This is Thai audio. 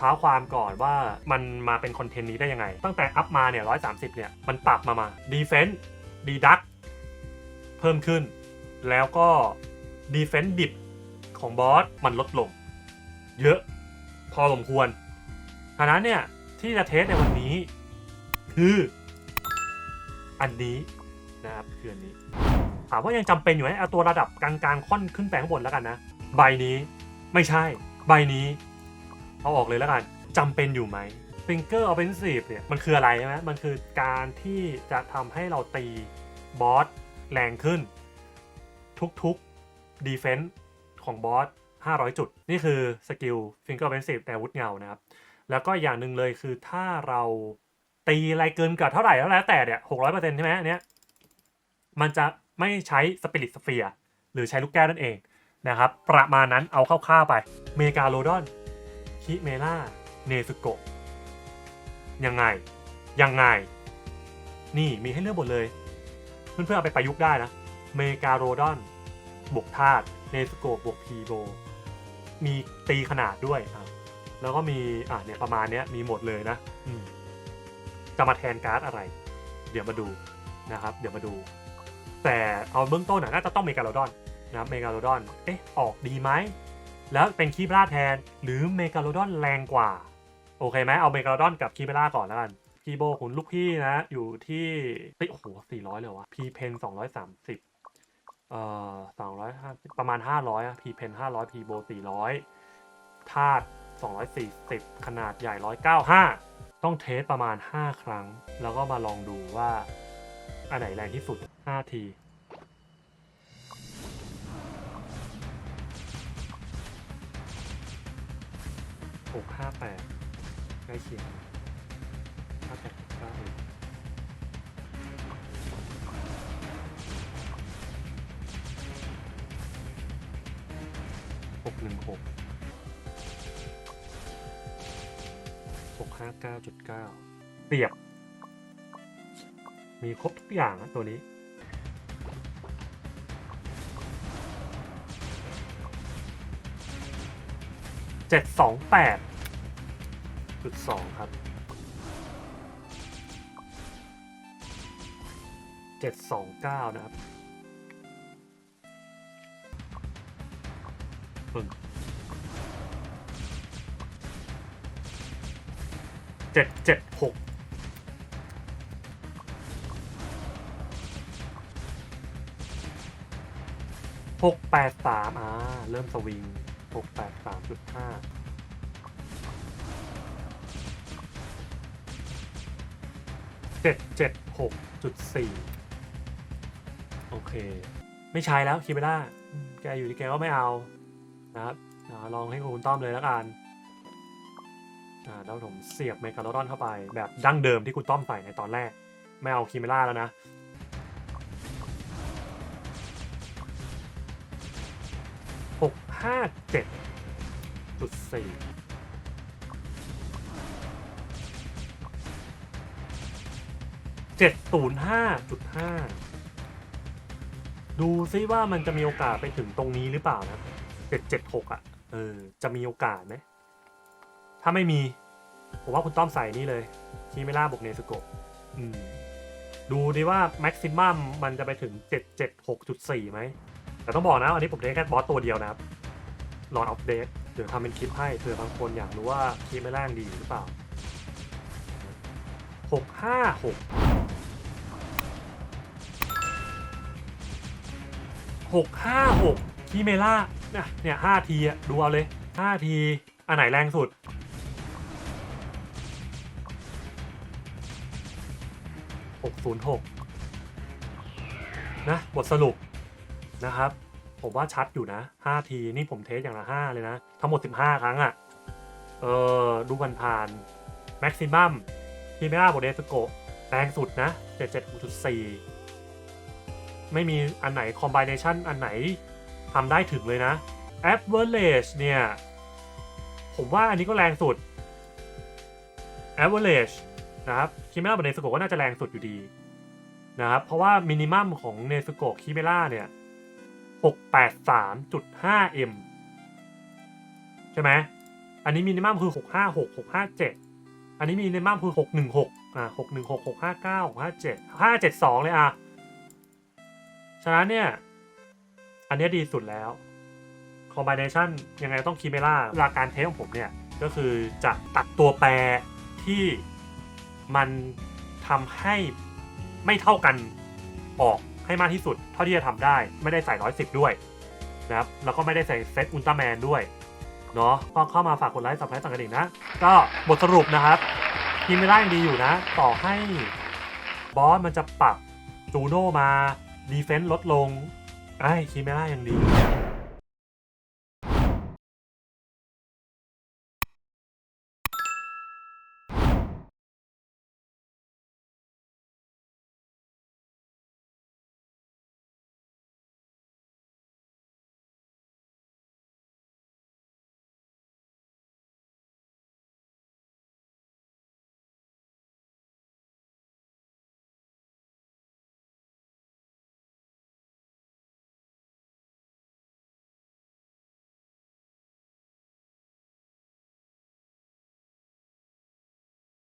เท้าความก่อนว่ามันมาเป็นคอนเทนต์นี้ได้ยังไง ตั้งแต่อัพมาเนี่ย130เนี่ย มันปรับมามาดีเฟน s ์ดีดักเพิ่มขึ้น แล้วก็ดีเฟน s ์ดิบของบอสมันลดลง เยอะพอสมควรฉะนั้นเนี่ย ที่จะเทสในวันนี้ คืออันนี้นะครับคืออันนี้ถามว่ายังจำเป็นอยู่ไหมเอาตัวระดับกลางๆค่อนขึ้นไปข้างบนแล้วกันนะ ใบนี้ไม่ใช่ ใบนี้ เอาออกเลยแล้วกันจำเป็นอยู่ไหม Finger Offensive เนี่ยมันคืออะไรใช่ไหมมันคือการที่จะทำให้เราตีบอสแรงขึ้น ทุกๆ Defense ของบอส 500 จุด นี่คือสกิล Finger Offensive แต่วุธเงานะครับ แล้วก็อย่างหนึ่งเลยคือถ้าเราตีอะไรเกินกับเท่าไหร่แล้วแต่เนี่ย600%ใช่ไหมอันเนี้ยมันจะไม่ใช้ Spirit Sphere หรือใช้ลูกแก้วนั่นเองนะครับ ประมาณนั้นเอาคร่าวๆไปเมกาโลดอน คิเมล่าเนซุโกะยังไง ยังไง นี่มีให้เลือกหมดเลย เพื่อนๆเอาไปประยุกต์ได้นะ เมกาโรดอน บวกธาตุเนซุโกะบวกพีโบ มีตีขนาดด้วยอะแล้วก็มีอะเนี่ยประมาณเนี้ยมีหมดเลยนะจะมาแทนการ์ดอะไร เดี๋ยวมาดูนะครับ เดี๋ยวมาดู แต่เอาเบื้องต้นนะน่าจะต้องเมกาโรดอนนะครับเมกาโรดอน เอ๊ะ ออกดีไหม แล้วเป็นคีบราแทน หรือเมกาโลดอนแรงกว่า โอเคไหมเอาเมกาโลดอนกับคีบล่าก่อนแล้วกันคีโบคุณลูกพี่นะ อยู่ที่เฮ้ยโอ้โหสี่ร้อยเลยวะพีเพนสองร้อยสามสิบเอ่อสองร้อยห้าประมาณห้าร้อยอะพีเพนห้าร้อยพีโบสี่ร้อยธาตุสองร้อยสี่สิบขนาดใหญ่ร้อยเก้าห้าต้องเทสประมาณห้าครั้ง แล้วก็มาลองดูว่า อันไหนแรงที่สุดห้าที หกห้าแปดใกล้เคียงห้าแปดเก้าหกหนึ่งหกหกห้าเก้าจุดเก้าเรียบ มีครบทุกอย่างนะตัวนี้ เจ็ดสองแปดจุดสองครับเจ็ดสองเก้านะครับปึ้งเจ็ดเจ็ดหกหกแปดสามอ่า เริ่มสวิง หกแปดสามจุดห้าเจ็ดเจ็ดหกจุดสี่โอเค ไม่ใช้แล้วคิดไม่ได้อืมแกอยู่ที่แกก็ไม่เอานะครับลองให้คุณต้อมเลยแล้วกันแล้วผมเสียบเมกาโลดอนเข้าไป แบบดั้งเดิมที่คุณต้อมใส่ในตอนแรก ไม่เอาคิเมล่าแล้วนะ ห้าเจ็ดจุดสี่เจ็ดศูนย์ห้าจุดห้าดูซิว่ามันจะมีโอกาสไปถึงตรงนี้หรือเปล่านะเจ็ดเจ็ดหกอะ เออ จะมีโอกาสไหมถ้าไม่มี ผมว่าคุณต้อมใส่นี่เลยคีเมล่าบวกเนสโกอืมดูดิว่าแม็กซิมัมมันจะไปถึง 776.4ไหม แต่ต้องบอกนะ อันนี้ผมเทสแค่บอสตัวเดียวนะครับ รออัปเดตเดี๋ยวทำเป็นคลิปให้เผื่อบางคนอยากรู้ว่าคลิปไม่แรงดีหรือเปล่า 656 656คีเมล่าเนี่ยเนี่ย5ทีอะดูเอาเลย5ทีอันไหนแรงสุด 606 นะ บทสรุปนะครับ ผมว่าชัดอยู่นะ 5 ทีนี่ผมเทสอย่างละ 5 เลยนะ ทั้งหมด 15 ครั้งอะ่ะ เออดูผ่านผ่านแม็กซิมัมพีเมล่าโบเดสโกแรงสุดนะ 77.4 ไม่มีอันไหนคอมบิเนชันอันไหนทำได้ถึงเลยนะ average เนี่ย ผมว่าอันนี้ก็แรงสุด average นะครับคิเมล่าบนเนสโกก็น่าจะแรงสุดอยู่ดีนะครับเพราะว่ามินิมัมของเนสโกคิเมล่าเนี่ย 683.5m ใช่ไหมอันนี้มินิมัมคือ 656 657 อันนี้มินิมัมคือ 616 อ่า 616 659 657 572 เลยอะ ฉะนั้นเนี่ย อันนี้ดีสุดแล้ว คอมบิเนชันยังไงต้องคีเมล่าเวลาการเทสของผมเนี่ย ก็คือจะตัดตัวแปรที่มันทำให้ไม่เท่ากันออก ให้มากที่สุดเท่าที่จะทำได้ ไม่ได้ใส่ร้อยสิบด้วยนะครับแล้วก็ไม่ได้ใส่เซตอุลตร้าแมนด้วยเนาะก็เข้ามาฝากกดไลค์สับไลค์สั่งกระดิ่งนะ ก็บทสรุปนะครับคีไมล่ายังดีอยู่นะ ต่อให้บอสมันจะปรับจูโน่มาดีเฟนซ์ลดลงไอ้คีเมล่ายังดี